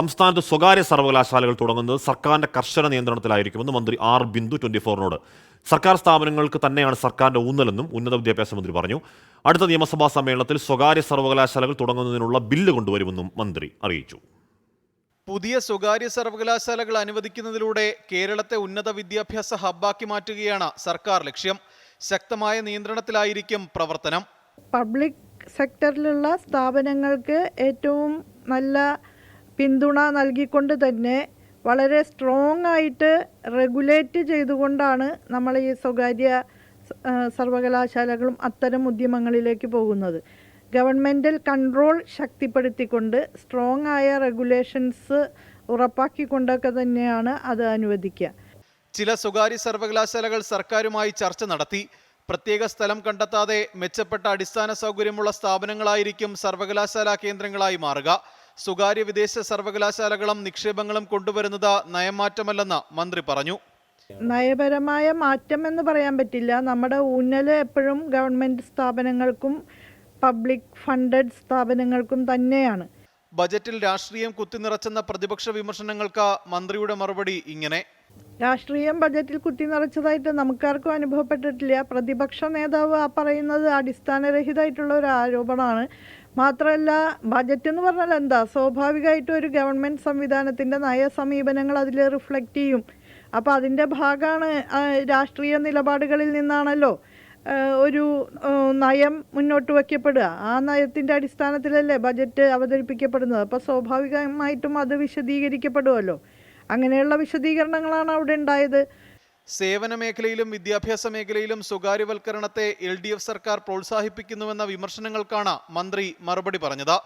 സംസ്ഥാനത്ത് സ്വകാര്യ സർവകലാശാലകൾ തുടങ്ങുന്നത് സർക്കാരിന്റെ കർശന നിയന്ത്രണത്തിലായിരിക്കുമെന്ന് മന്ത്രി ആർ ബിന്ദു ട്വന്റി ഫോറിനോട് സർക്കാർ സ്ഥാപനങ്ങൾക്ക് തന്നെയാണ് സർക്കാരിന്റെ ഊന്നലെന്നും ഉന്നത വിദ്യാഭ്യാസ മന്ത്രി പറഞ്ഞു. അടുത്ത നിയമസഭാ സമ്മേളനത്തിൽ സ്വകാര്യ സർവകലാശാലകൾ തുടങ്ങുന്നതിനുള്ള ബില്ല് കൊണ്ടുവരുമെന്നും മന്ത്രി അറിയിച്ചു. പുതിയ സ്വകാര്യ സർവകലാശാലകൾ അനുവദിക്കുന്നതിലൂടെ കേരളത്തെ ഉന്നത വിദ്യാഭ്യാസ ഹബ്ബാക്കി മാറ്റുകയാണ് സർക്കാർ ലക്ഷ്യം. ശക്തമായ നിയന്ത്രണത്തിലായിരിക്കും പ്രവർത്തനം. പബ്ലിക് സെക്ടറിലുള്ള സ്ഥാപനങ്ങൾക്ക് ഏറ്റവും നല്ല പിന്തുണ നൽകിക്കൊണ്ട് തന്നെ വളരെ സ്ട്രോങ് ആയിട്ട് റെഗുലേറ്റ് ചെയ്തുകൊണ്ടാണ് നമ്മൾ ഈ സ്വകാര്യ സർവകലാശാലകളും അത്തരം ഉദ്യമങ്ങളിലേക്ക് പോകുന്നത്. ഗവൺമെന്റൽ കൺട്രോൾ ശക്തിപ്പെടുത്തിക്കൊണ്ട് സ്ട്രോങ് ആയ റെഗുലേഷൻസ് ഉറപ്പാക്കിക്കൊണ്ടൊക്കെ തന്നെയാണ് അത് അനുവദിക്കുക. ചില സ്വകാര്യ സർവകലാശാലകൾ സർക്കാരുമായി ചർച്ച നടത്തി. പ്രത്യേക സ്ഥലം കണ്ടെത്താതെ മെച്ചപ്പെട്ട അടിസ്ഥാന സൗകര്യമുള്ള സ്ഥാപനങ്ങളായിരിക്കും സർവകലാശാല കേന്ദ്രങ്ങളായി മാറുക. സ്വകാര്യ വിദേശ സർവകലാശാലകളും നിക്ഷേപങ്ങളും കൊണ്ടുവരുന്നത് നയമാറ്റമല്ലെന്ന് മന്ത്രി പറഞ്ഞു. നയപരമായ മാറ്റം എന്ന് പറയാൻ പറ്റില്ല. നമ്മുടെ ഊന്നൽ എപ്പോഴും ഗവൺമെന്റ് സ്ഥാപനങ്ങൾക്കും പബ്ലിക് ഫണ്ടഡ് സ്ഥാപനങ്ങൾക്കും തന്നെയാണ്. ബജറ്റിൽ രാഷ്ട്രീയം കുത്തിനിറച്ചെന്ന പ്രതിപക്ഷ വിമർശനങ്ങൾക്ക് മന്ത്രിയുടെ മറുപടി ഇങ്ങനെ. രാഷ്ട്രീയം ബജറ്റിൽ കുത്തി നിറച്ചതായിട്ട് നമുക്കാർക്കും അനുഭവപ്പെട്ടിട്ടില്ല. പ്രതിപക്ഷ നേതാവ് ആ പറയുന്നത് അടിസ്ഥാനരഹിതമായിട്ടുള്ള ഒരു ആരോപണമാണ്. മാത്രമല്ല ബജറ്റ് എന്ന് പറഞ്ഞാൽ എന്താ? സ്വാഭാവികമായിട്ടും ഒരു ഗവൺമെന്റ് സംവിധാനത്തിന്റെ നയ സമീപനങ്ങൾ അതിൽ റിഫ്ലക്റ്റ് ചെയ്യും. അപ്പോൾ അതിന്റെ ഭാഗമാണ് രാഷ്ട്രീയ നിലപാടുകളിൽ നിന്നാണല്ലോ ഒരു നയം മുന്നോട്ട് വയ്ക്കപ്പെടുക. ആ നയത്തിന്റെ അടിസ്ഥാനത്തിലല്ലേ ബജറ്റ് അവതരിപ്പിക്കപ്പെടുന്നത്. അപ്പോൾ സ്വാഭാവികമായിട്ടും അത് വിശദീകരിക്കപ്പെടുമല്ലോ അങ്ങനെയുള്ള വിശദീകരണങ്ങളാണ് അവിടെ ഉണ്ടായത്. സേവന മേഖലയിലും വിദ്യാഭ്യാസ മേഖലയിലും സ്വകാര്യവൽക്കരണത്തെ എൽ ഡി എഫ് സർക്കാർ പ്രോത്സാഹിപ്പിക്കുന്നുവെന്ന വിമർശനങ്ങൾക്കാണ് മന്ത്രി മറുപടി പറഞ്ഞത്.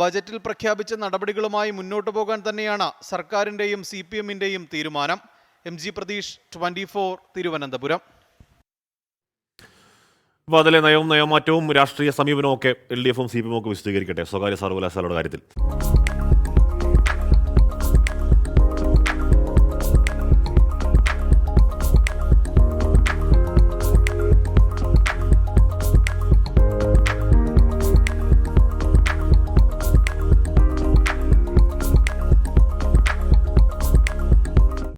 ബജറ്റിൽ പ്രഖ്യാപിച്ച നടപടികളുമായി മുന്നോട്ടു പോകാൻ തന്നെയാണ് സർക്കാരിന്റെയും സി പി എമ്മിന്റെയും തീരുമാനം. M G Prateesh twenty four Thiruvananthapuram. അപ്പോൾ അതിലെ നയവും നയമാറ്റവും രാഷ്ട്രീയ സമീപനവും ഒക്കെ എൽ ഡി എഫും സി പി എമ്മും ഒക്കെ വിശദീകരിക്കട്ടെ. സ്വകാര്യ സർവകലാശാലയുടെ കാര്യത്തിൽ.